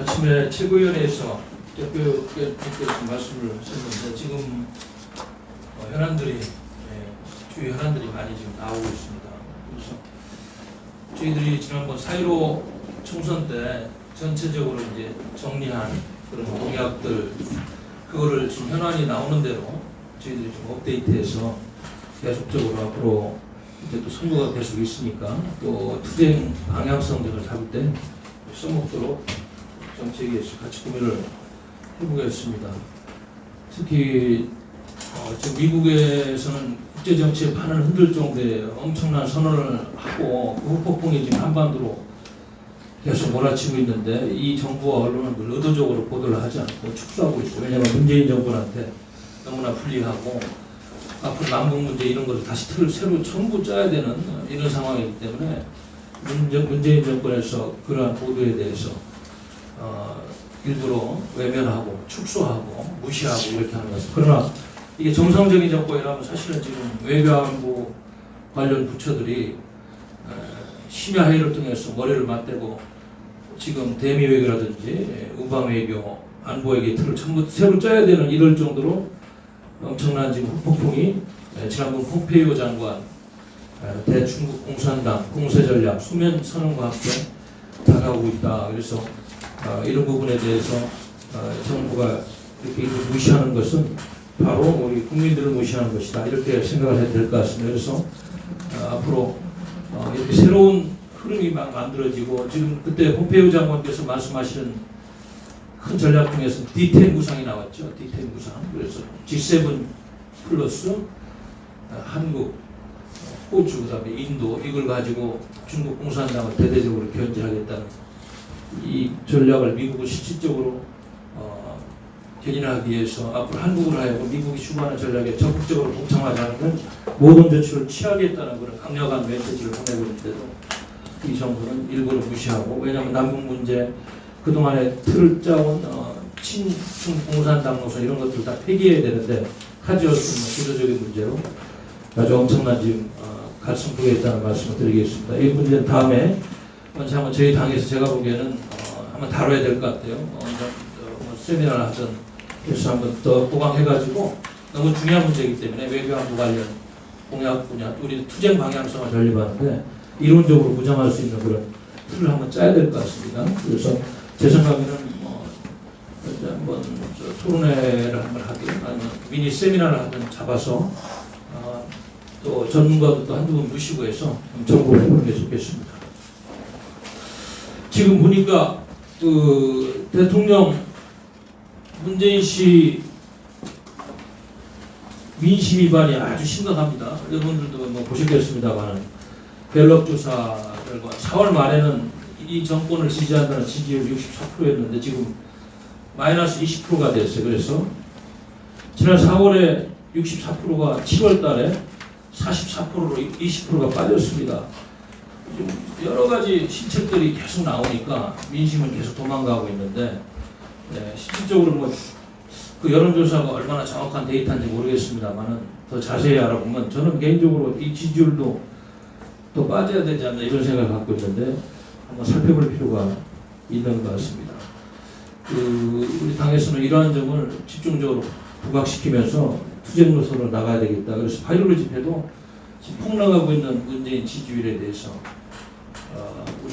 아침에 최고위원회에서 대표께서 말씀을 하셨는데 지금 어, 현안들이 예, 주요 현안들이 많이 지금 나오고 있습니다. 그래서 저희들이 지난번 4.15 총선 때 전체적으로 이제 정리한 그런 공약들 그거를 지금 현안이 나오는 대로 저희들이 좀 업데이트해서 계속적으로 앞으로 이제 또 선거가 계속 있으니까 또 투쟁 방향성 등을 잡을 때 써먹도록 정책에서 같이 고민을 해보겠습니다. 특히 어, 지금 미국에서는 국제 정치의 판을 흔들 정도의 엄청난 선언을 하고 그 후폭풍이 지금 한반도로 계속 몰아치고 있는데 이 정부와 언론은 그걸 의도적으로 보도를 하지 않고 축소하고 있어요. 왜냐하면 문재인 정부한테 너무나 불리하고 앞으로 남북 문제 이런 것을 다시 틀을 새로 전부 짜야 되는 이런 상황이기 때문에 문재, 문재인 정권에서 그러한 보도에 대해서 어, 일부러 외면하고 축소하고 무시하고 이렇게 하는 것은 그러나 이게 정상적인 정권이라면 사실은 지금 외교안보 관련 부처들이 에, 심야 회의를 통해서 머리를 맞대고 지금 대미 외교라든지 우방 외교 안보에게 틀을 전부 새로 짜야 되는 이럴 정도로 엄청난 지금 후폭풍이 에, 지난번 폼페이오 장관 에, 대중국 공산당 공세 전략 수면 선언과 함께 다가오고 있다. 그래서 어, 이런 부분에 대해서 어, 정부가 이렇게 무시하는 것은 바로 우리 국민들을 무시하는 것이다. 이렇게 생각을 해야 될 것 같습니다. 그래서 어, 앞으로 어, 이렇게 새로운 흐름이 막 만들어지고 지금 그때 폼페이오 장관께서 말씀하시는 큰 전략 중에서 D10 구상이 나왔죠. D10 구상. 그래서 G7 플러스 어, 한국, 어, 호주, 그다음에 인도 이걸 가지고 중국 공산당을 대대적으로 견제하겠다는 이 전략을 미국을 실질적으로 어, 견인하기 위해서 앞으로 한국을 하여금 미국이 주관하는 전략에 적극적으로 동참하지 않으면 모든 조치를 취하겠다는 그런 강력한 메시지를 보내고 있는데도 이 정부는 일부러 무시하고 왜냐하면 남북 문제 그동안에 틀을 짜온 어, 친중 공산당 노선 이런 것들 다 폐기해야 되는데 하지어스 구조적인 문제로 아주 엄청난 지금 어, 갈등부에 있다는 말씀을 드리겠습니다. 이 문제는 다음에 먼저 한번 저희 당에서 제가 보기에는 어, 한번 다뤄야 될 것 같아요. 어, 이제, 어, 뭐 세미나를 하든 그래서 한번 더 보강해가지고 너무 중요한 문제이기 때문에 외교안보 관련 공약 분야 우리 투쟁 방향성을 전립하는데 이론적으로 무장할 수 있는 그런 틀을 한번 짜야 될 것 같습니다. 그래서 제 생각에는 뭐 한번 저 토론회를 한번 하든 아니면 미니 세미나를 하든 잡아서 어, 또 전문가도 또 한두 분 모시고 해서 좀 정보를 해보는 게 좋겠습니다. 지금 보니까 그 대통령 문재인 씨 민심 위반이 아주 심각합니다. 여러분들도 뭐 보셨겠습니다만 갤럽 조사 결과 4월 말에는 이 정권을 지지한다는 지지율 64%였는데 지금 마이너스 20%가 됐어요. 그래서 지난 4월에 64%가 7월 달에 44%로 20%가 빠졌습니다. 좀 여러 가지 실책들이 계속 나오니까 민심은 계속 도망가고 있는데 네, 실질적으로 뭐 그 여론조사가 얼마나 정확한 데이터인지 모르겠습니다만은 더 자세히 알아보면 저는 개인적으로 이 지지율도 또 빠져야 되지 않나 이런 생각을 갖고 있는데 한번 살펴볼 필요가 있는 것 같습니다. 그 우리 당에서는 이러한 점을 집중적으로 부각시키면서 투쟁 노선으로 나가야 되겠다. 그래서 8.15 집회도 폭락하고 있는 문재인 지지율에 대해서 어,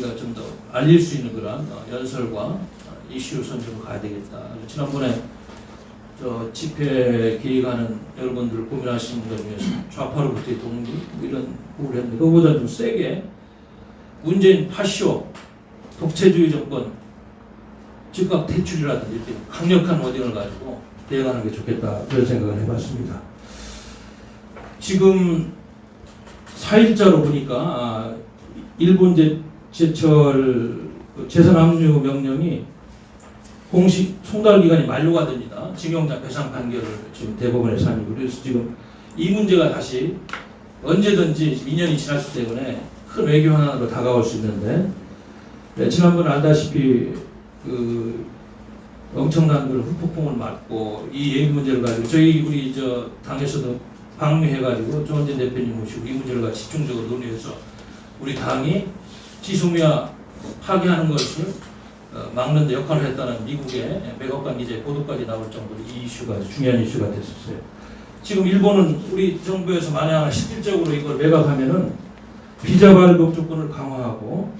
우리가 좀 더 알릴 수 있는 그런 어, 연설과 어, 이슈 선정을 가야 되겠다. 지난번에 저 집회 기획하는 여러분들 고민하시는 것 중에서 좌파로부터의 동기 뭐 이런 부분을 했는데 그거보다 좀 세게 문재인 파쇼 독재주의 정권 즉각 퇴출이라든지 이렇게 강력한 워딩을 가지고 대응하는 게 좋겠다 그런 생각을 해봤습니다. 지금 4일자로 보니까 아, 일본 제, 제철 그 재산 압류 명령이 공식 송달 기간이 만료가 됩니다. 징용자 배상 판결을 지금 대법원에 사니고 그래서 지금 이 문제가 다시 언제든지 2년이 지났기 때문에 큰 외교 현안으로 다가올 수 있는데 네, 지난번 알다시피 그 엄청난 그 후폭풍을 맞고 이 예비 문제를 가지고 저희 우리 저 당에서도 방미해가지고 조원진 대표님 모시고 이 문제를 가지고 집중적으로 논의해서 우리 당이 지소미아 파기하는 것을 어, 막는 데 역할을 했다는 미국의 백악관 기자의 보도까지 나올 정도로 이 이슈가 중요한 이슈가 됐었어요. 지금 일본은 우리 정부에서 만약 실질적으로 이걸 매각하면은 비자 발급 조건을 강화하고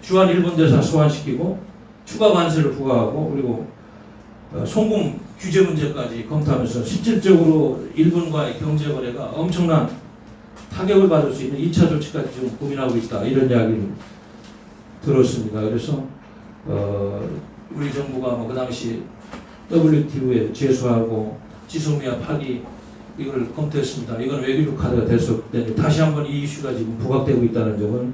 주한 일본 대사 소환시키고 추가 관세를 부과하고 그리고 어, 송금 규제 문제까지 검토하면서 실질적으로 일본과의 경제 거래가 엄청난 타격을 받을 수 있는 2차 조치까지 지금 고민하고 있다 이런 이야기를 들었습니다. 그래서 어, 우리 정부가 뭐 그 당시 WTO에 제소하고 지소미아 파기 이걸 검토했습니다. 이건 외교적 카드가 됐었는데 다시 한번 이 이슈가 지금 부각되고 있다는 점은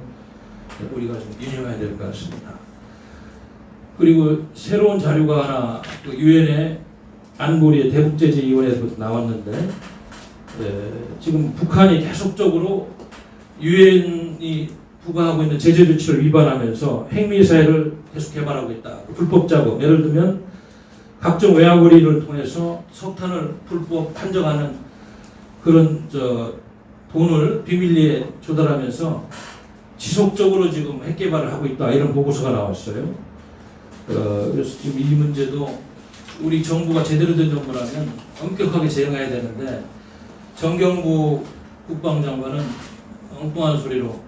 우리가 좀 유념해야 될 것 같습니다. 그리고 새로운 자료가 하나 그 유엔의 안보리의 대북제재위원회에서 나왔는데 에, 지금 북한이 계속적으로 유엔이 부과하고 있는 제재 조치를 위반하면서 핵미사일을 계속 개발하고 있다. 불법 작업. 예를 들면 각종 외화거리를 통해서 석탄을 불법 판정하는 그런 저 돈을 비밀리에 조달하면서 지속적으로 지금 핵 개발을 하고 있다. 이런 보고서가 나왔어요. 어, 그래서 지금 이 문제도 우리 정부가 제대로 된 정부라면 엄격하게 대응해야 되는데 정경부 국방장관은 엉뚱한 소리로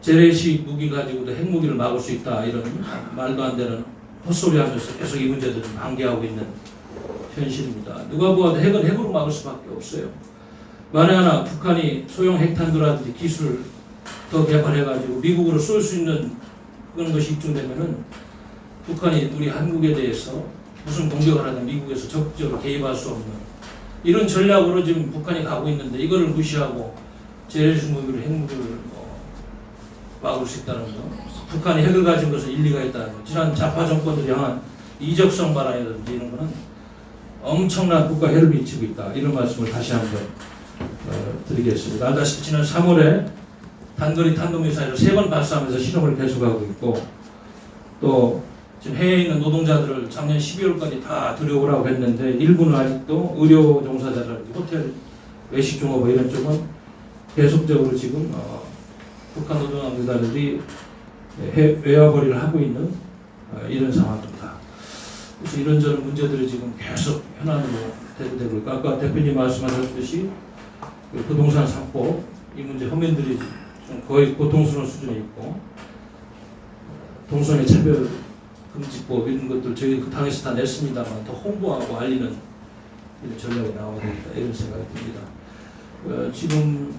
재래식 무기 가지고도 핵무기를 막을 수 있다 이런 말도 안 되는 헛소리 하면서 계속 이 문제들을 방기하고 있는 현실입니다. 누가 보아도 핵은 핵으로 막을 수밖에 없어요. 만에 하나 북한이 소형 핵탄두라든지 기술을 더 개발해가지고 미국으로 쏠 수 있는 그런 것이 입증되면은 북한이 우리 한국에 대해서 무슨 공격을 하든 미국에서 적극적으로 개입할 수 없는 이런 전략으로 지금 북한이 가고 있는데 이거를 무시하고 재래식 무기로 핵무기를 뭐 막을 수 있다는 거. 북한이 핵을 가진 것은 일리가 있다는 거. 지난 좌파 정권들 향한 이적성 발언이라든지 이런 거는 엄청난 국가 해를 미치고 있다. 이런 말씀을 다시 한번 어, 드리겠습니다. 알다시피 지난 3월에 단거리 탄도미사일을 세 번 발사하면서 실험을 계속하고 있고 또 지금 해외에 있는 노동자들을 작년 12월까지 다 들여오라고 했는데 일부는 아직도 의료 종사자라든지 호텔 외식 종업 뭐 이런 쪽은 계속적으로 지금 어, 북한 노동자들이 해- 외화거리를 하고 있는 어, 이런 상황입니다. 그래서 이런저런 문제들이 지금 계속 현안으로 대두되고 있고 아까 대표님 말씀하셨듯이 그 부동산 상법 이 문제 허면들이 좀 거의 고통스러운 수준에 있고 동성애 차별 금지법 이런 것들 저희 그 당에서 다 냈습니다만 더 홍보하고 알리는 이런 전략이 나와야 되겠다 이런 생각이 듭니다. 어, 지금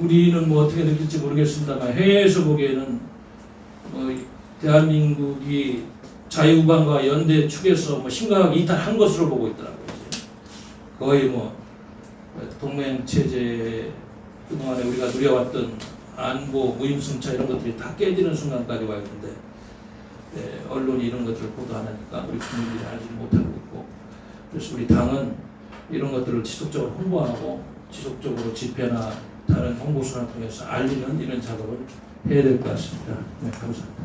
우리는 뭐 어떻게 느낄지 모르겠습니다만 해외에서 보기에는 뭐 대한민국이 자유우방과 연대 축에서 뭐 심각하게 이탈한 것으로 보고 있더라고요. 거의 뭐 동맹 체제 그동안에 우리가 누려왔던 안보 무임승차 이런 것들이 다 깨지는 순간까지 와 있는데 네, 언론이 이런 것들을 보도하니까 우리 국민들이 알지 못하고 있고 그래서 우리 당은 이런 것들을 지속적으로 홍보하고 지속적으로 집회나 다른 홍보수단을 통해서 알리는 이런 작업을 해야 될 것 같습니다. 네, 감사합니다.